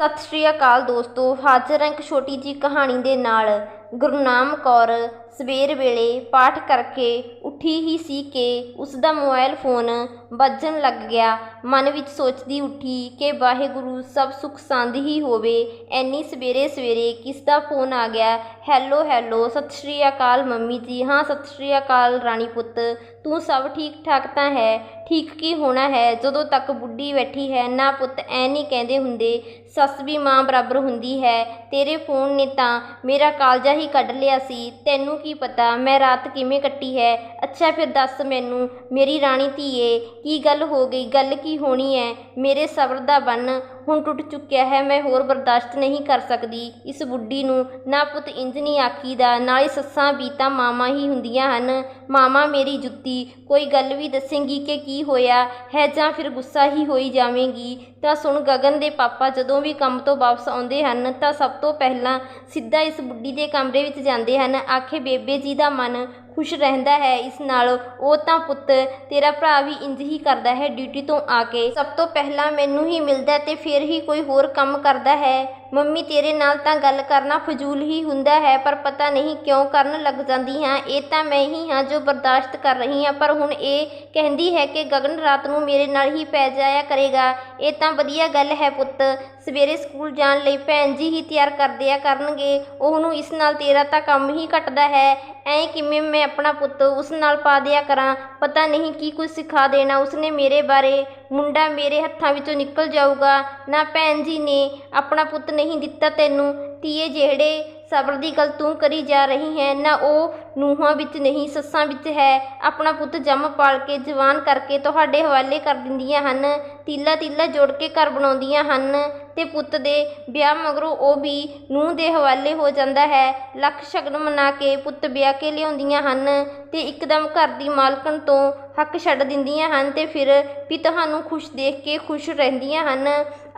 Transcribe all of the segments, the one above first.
ਸਤਿ ਸ਼੍ਰੀ ਅਕਾਲ ਦੋਸਤੋ ਹਾਜ਼ਰ ਹਾਂ ਇੱਕ ਛੋਟੀ ਜੀ ਕਹਾਣੀ ਦੇ ਨਾਲ। ਗੁਰਨਾਮ ਕੌਰ ਸਵੇਰ ਵੇਲੇ ਪਾਠ ਕਰਕੇ ਉੱਠੀ ਹੀ ਸੀ ਕਿ ਉਸ ਦਾ ਮੋਬਾਈਲ ਫੋਨ ਵੱਜਣ ਲੱਗ ਗਿਆ। ਮਨ ਵਿੱਚ ਸੋਚਦੀ ਉੱਠੀ ਕਿ ਵਾਹਿਗੁਰੂ ਸਭ ਸੁੱਖ ਸੰਦ ਹੀ ਹੋਵੇ। ਐਨੀ ਸਵੇਰੇ ਸਵੇਰੇ ਕਿਸ ਦਾ ਫੋਨ ਆ ਗਿਆ। ਹੈਲੋ ਹੈਲੋ, ਸਤਿ ਸ਼੍ਰੀ ਅਕਾਲ ਮੰਮੀ ਜੀ। ਹਾਂ, ਸਤਿ ਸ਼੍ਰੀ ਅਕਾਲ ਰਾਣੀ ਪੁੱਤ। ਤੂੰ ਸਭ ਠੀਕ ਠਾਕ ਤਾਂ ਹੈ? ਠੀਕ ਕੀ ਹੋਣਾ ਹੈ? ਜਦੋਂ ਤੱਕ ਬੁੱਢੀ ਬੈਠੀ ਹੈ, ਨਾ ਪੁੱਤ, ਐ ਨਹੀਂ ਕਹਿੰਦੇ ਹੁੰਦੇ। ਸੱਸ ਵੀ ਮਾਂ ਬਰਾਬਰ ਹੁੰਦੀ ਹੈ। ਤੇਰੇ ਫੋਨ ਨੇ ਤਾਂ ਮੇਰਾ ਕਾਲਜਾ ਹੀ ਕੱਢ ਲਿਆ ਸੀ। ਤੈਨੂੰ ਕੀ ਪਤਾ ਮੈਂ ਰਾਤ ਕਿਵੇਂ ਕੱਟੀ ਹੈ। ਅੱਛਾ ਫਿਰ ਦੱਸ ਮੈਨੂੰ, ਮੇਰੀ ਰਾਣੀ ਧੀਏ, ਕੀ ਗੱਲ ਹੋ ਗਈ? ਗੱਲ ਕੀ ਹੋਣੀ ਹੈ? ਮੇਰੇ ਸਬਰ ਦਾ ਬੰਨ ਹੁਣ ਟੁੱਟ ਚੁੱਕਿਆ ਹੈ, ਮੈਂ ਹੋਰ ਬਰਦਾਸ਼ਤ ਨਹੀਂ ਕਰ ਸਕਦੀ। ਇਸ ਬੁੱਢੀ ਨੂੰ ਨਾ ਪੁੱਤ ਇੰਜ ਨਹੀਂ ਆਖੀਦਾ ਨਾਲੇ ਸੱਸਾਂ ਵੀ ਤਾਂ ਮਾਵਾਂ ਹੀ ਹੁੰਦੀਆਂ ਹਨ। ਮਾਵਾਂ ਮੇਰੀ ਜੁੱਤੀ, ਕੋਈ ਗੱਲ ਵੀ ਦੱਸੇਂਗੀ ਕਿ ਕੀ ਹੋਇਆ? ਹੈ ਜਾਂ ਫਿਰ ਗੁੱਸਾ ਹੀ ਹੋਈ ਜਾਵੇਂਗੀ? ਤਾਂ ਸੁਣ ਗਗਨ ਦੇ ਪਾਪਾ, ਜਦੋਂ ਵੀ ਕੰਮ ਤੋਂ ਵਾਪਸ ਆਉਂਦੇ ਹਨ, ਤਾਂ ਸਭ ਤੋਂ ਪਹਿਲਾਂ ਸਿੱਧਾ ਇਸ ਬੁੱਢੀ ਦੇ ਕਮਰੇ ਵਿੱਚ ਜਾਂਦੇ ਹਨ। ਆਖੇ, ਬੇਬੇ ਜੀ ਦਾ ਮਨ ਖੁਸ਼ ਰਹਿੰਦਾ ਹੈ। ਇਸ ਨਾਲ ਉਹ ਤਾਂ ਪੁੱਤ, ਤੇਰਾ ਭਰਾ ਵੀ ਇੰਜ ਹੀ ਕਰਦਾ ਹੈ ਡਿਊਟੀ ਤੋਂ ਆ ਕੇ। ਸਭ ਤੋਂ ਪਹਿਲਾਂ ਮੈਨੂੰ ਹੀ ਮਿਲਦਾ ਤੇ ਫਿਰ ਹੀ ਕੋਈ ਹੋਰ ਕੰਮ ਕਰਦਾ ਹੈ। ਮੰਮੀ ਤੇਰੇ ਨਾਲ ਤਾਂ ਗੱਲ ਕਰਨਾ ਫਜ਼ੂਲ ਹੀ ਹੁੰਦਾ ਹੈ, ਪਰ ਪਤਾ ਨਹੀਂ ਕਿਉਂ ਕਰਨ ਲੱਗ ਜਾਂਦੀ ਹਾਂ। ਇਹ ਤਾਂ ਮੈਂ ਹੀ ਹਾਂ ਜੋ ਬਰਦਾਸ਼ਤ ਕਰ ਰਹੀ ਹਾਂ, ਪਰ ਹੁਣ ਇਹ ਕਹਿੰਦੀ ਹੈ ਕਿ ਗਗਨ ਰਾਤ ਨੂੰ ਮੇਰੇ ਨਾਲ ਹੀ ਪੈ ਜਾਇਆ ਕਰੇਗਾ। ਇਹ ਤਾਂ ਵਧੀਆ ਗੱਲ ਹੈ ਪੁੱਤ। ਸਵੇਰੇ ਸਕੂਲ ਜਾਣ ਲਈ ਭੈਣ ਜੀ ਹੀ ਤਿਆਰ ਕਰਦਿਆ ਕਰਨਗੇ। ਉਹਨੂੰ ਇਸ ਨਾਲ ਤੇਰਾ ਤਾਂ ਕੰਮ ਹੀ ਘਟਦਾ ਹੈ। ਐਂ ਕਿਵੇਂ ਮੈਂ ਆਪਣਾ ਪੁੱਤ ਉਸ ਨਾਲ ਪਾ ਦਿਆ ਕਰਾਂ? ਪਤਾ ਨਹੀਂ ਕੀ ਕੁਝ ਸਿਖਾ ਦੇਣਾ ਉਸਨੇ ਮੇਰੇ ਬਾਰੇ। ਮੁੰਡਾ ਮੇਰੇ ਹੱਥਾਂ ਵਿੱਚੋਂ ਨਿਕਲ ਜਾਊਗਾ। ਨਾ ਭੈਣ ਜੀ ਨੇ ਆਪਣਾ ਪੁੱਤ ਨਹੀਂ ਦਿੱਤਾ ਤੈਨੂੰ। ਧੀਏ, ਜਿਹੜੇ ਸਬਰ ਦੀ ਗੱਲ ਤੂੰ ਕਰੀ ਜਾ ਰਹੀ ਹੈ, ਨਾ ਉਹ ਨੂੰਹਾਂ ਵਿੱਚ ਨਹੀਂ, ਸੱਸਾਂ ਵਿੱਚ ਹੈ। ਆਪਣਾ ਪੁੱਤ ਜੰਮ ਪਾਲ ਕੇ ਜਵਾਨ ਕਰਕੇ ਤੁਹਾਡੇ ਹਵਾਲੇ ਕਰ ਦਿੰਦੀਆਂ ਹਨ। ਤੀਲਾ ਤੀਲਾ ਜੋੜ ਕੇ ਘਰ ਬਣਾਉਂਦੀਆਂ ਹਨ। ਅਤੇ ਪੁੱਤ ਦੇ ਵਿਆਹ ਮਗਰੋਂ ਉਹ ਵੀ ਨੂੰਹ ਦੇ ਹਵਾਲੇ ਹੋ ਜਾਂਦਾ ਹੈ। ਲੱਖ ਸ਼ਗਨ ਮਨਾ ਕੇ ਪੁੱਤ ਵਿਆਹ ਕੇ ਲਿਆਉਂਦੀਆਂ ਹਨ ਅਤੇ ਇਕਦਮ ਘਰ ਦੀ ਮਾਲਕਣ ਤੋਂ ਹੱਕ ਛੱਡ ਦਿੰਦੀਆਂ ਹਨ ਅਤੇ ਫਿਰ ਵੀ ਤੁਹਾਨੂੰ ਖੁਸ਼ ਦੇਖ ਕੇ ਖੁਸ਼ ਰਹਿੰਦੀਆਂ ਹਨ।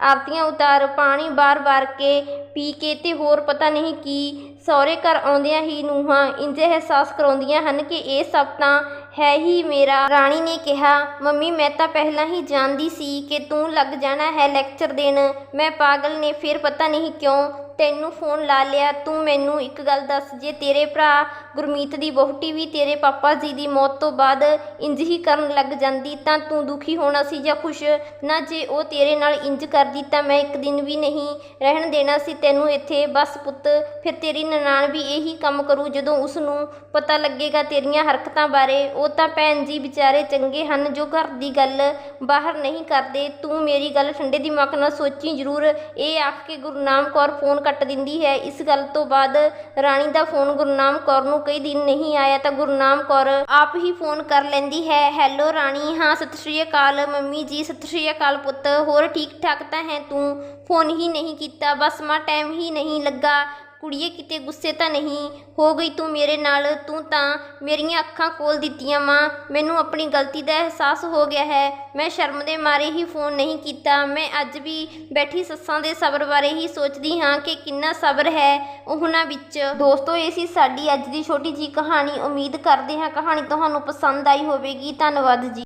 ਆਰਤੀਆਂ ਉਤਾਰ ਪਾਣੀ ਵਾਰ ਵਾਰ ਕੇ ਪੀ ਕੇ ਅਤੇ ਹੋਰ ਪਤਾ ਨਹੀਂ ਕੀ ਸਹੁਰੇ ਘਰ ਆਉਂਦਿਆਂ ਹੀ ਨੂੰਹਾਂ ਇੰਜ ਅਹਿਸਾਸ ਕਰਾਉਂਦੀਆਂ ਹਨ ਕਿ ਇਹ ਸਭ ਤਾਂ ਹੈ ਹੀ ਮੇਰਾ। ਰਾਣੀ ਨੇ ਕਿਹਾ, ਮੰਮੀ, ਮੈਂ ਤਾਂ ਪਹਿਲਾਂ ਹੀ ਜਾਣਦੀ ਸੀ ਕਿ ਤੂੰ ਲੱਗ ਜਾਣਾ ਹੈ ਲੈਕਚਰ ਦੇਣ। ਮੈਂ ਪਾਗਲ ਨੇ ਫਿਰ ਪਤਾ ਨਹੀਂ ਕਿਉਂ ਤੈਨੂੰ ਫੋਨ ਲਾ ਲਿਆ, ਤੂੰ ਮੈਨੂੰ ਇੱਕ ਗੱਲ ਦੱਸ, ਜੇ ਤੇਰੇ ਭਰਾ ਗੁਰਮੀਤ ਦੀ ਵਹੁਟੀ ਵੀ ਤੇਰੇ ਪਾਪਾ ਜੀ ਦੀ ਮੌਤ ਤੋਂ ਬਾਅਦ ਇੰਜ ਹੀ ਕਰਨ ਲੱਗ ਜਾਂਦੀ, ਤਾਂ ਤੂੰ ਦੁਖੀ ਹੋਣਾ ਸੀ ਜਾਂ ਖੁਸ਼? ਨਾ, ਜੇ ਉਹ ਤੇਰੇ ਨਾਲ ਇੰਜ ਕਰਦੀ ਤਾਂ ਮੈਂ ਇੱਕ ਦਿਨ ਵੀ ਨਹੀਂ ਰਹਿਣ ਦੇਣਾ ਸੀ ਤੈਨੂੰ ਇੱਥੇ। ਬਸ ਪੁੱਤ, ਫਿਰ ਤੇਰੀ ਨਨਾਣ ਵੀ ਇਹੀ ਕੰਮ ਕਰੂ ਜਦੋਂ ਉਸ ਨੂੰ ਪਤਾ ਲੱਗੇਗਾ ਤੇਰੀਆਂ ਹਰਕਤਾਂ ਬਾਰੇ। ਉਹ ਤਾਂ ਭੈਣ ਜੀ ਵਿਚਾਰੇ ਚੰਗੇ ਹਨ ਜੋ ਘਰ ਦੀ ਗੱਲ ਬਾਹਰ ਨਹੀਂ ਕਰਦੇ। ਤੂੰ ਮੇਰੀ ਗੱਲ ਠੰਡੇ ਦਿਮਾਗ ਨਾਲ ਸੋਚੀ ਜ਼ਰੂਰ। ਇਹ ਆਖ ਕੇ ਗੁਰਨਾਮ ਕੌਰ ਫੋਨ ਕੱਟ ਦਿੰਦੀ ਹੈ। ਇਸ ਗੱਲ ਤੋਂ ਬਾਅਦ ਰਾਣੀ ਦਾ ਫੋਨ ਗੁਰਨਾਮ ਕੌਰ ਨੂੰ ਕਈ ਦਿਨ ਨਹੀਂ ਆਇਆ ਤਾਂ ਗੁਰਨਾਮ ਕੌਰ ਆਪ ਹੀ ਫੋਨ ਕਰ ਲੈਂਦੀ ਹੈ। ਹੈਲੋ ਰਾਣੀ, ਹਾਂ, ਸਤਿ ਸ਼੍ਰੀ ਅਕਾਲ। ਮੰਮੀ ਜੀ, ਸਤਿ ਸ਼੍ਰੀ ਅਕਾਲ ਪੁੱਤ। ਹੋਰ ਠੀਕ ਠਾਕ ਤਾਂ ਹੈ ਤੂੰ? ਫੋਨ ਹੀ ਨਹੀਂ ਕੀਤਾ। ਬਸ ਮਾ ਟਾਈਮ ਹੀ ਨਹੀਂ ਲੱਗਾ। ਕੁੜੀਏ, ਕਿਤੇ ਗੁੱਸੇ ਤਾਂ ਨਹੀਂ? ਹੋ ਗਈ ਤੂੰ ਮੇਰੇ ਨਾਲ, ਤੂੰ ਤਾਂ ਮੇਰੀਆਂ ਅੱਖਾਂ ਖੋਲ ਦਿੱਤੀਆਂ ਮਾਂ। ਮੈਨੂੰ ਆਪਣੀ ਗਲਤੀ ਦਾ ਅਹਿਸਾਸ ਹੋ ਗਿਆ ਹੈ। ਮੈਂ ਸ਼ਰਮ ਦੇ ਮਾਰੇ ਹੀ ਫੋਨ ਨਹੀਂ ਕੀਤਾ। ਮੈਂ ਅੱਜ ਵੀ ਬੈਠੀ ਸੱਸਾਂ ਦੇ ਸਬਰ ਬਾਰੇ ਹੀ ਸੋਚਦੀ ਹਾਂ ਕਿ ਕਿੰਨਾ ਸਬਰ ਹੈ ਉਹਨਾਂ ਵਿੱਚ। ਦੋਸਤੋ, ਇਹ ਸੀ ਸਾਡੀ ਅੱਜ ਦੀ ਛੋਟੀ ਜੀ ਕਹਾਣੀ। ਉਮੀਦ ਕਰਦੇ ਹਾਂ ਕਹਾਣੀ ਤੁਹਾਨੂੰ ਪਸੰਦ ਆਈ ਹੋਵੇਗੀ। ਧੰਨਵਾਦ ਜੀ।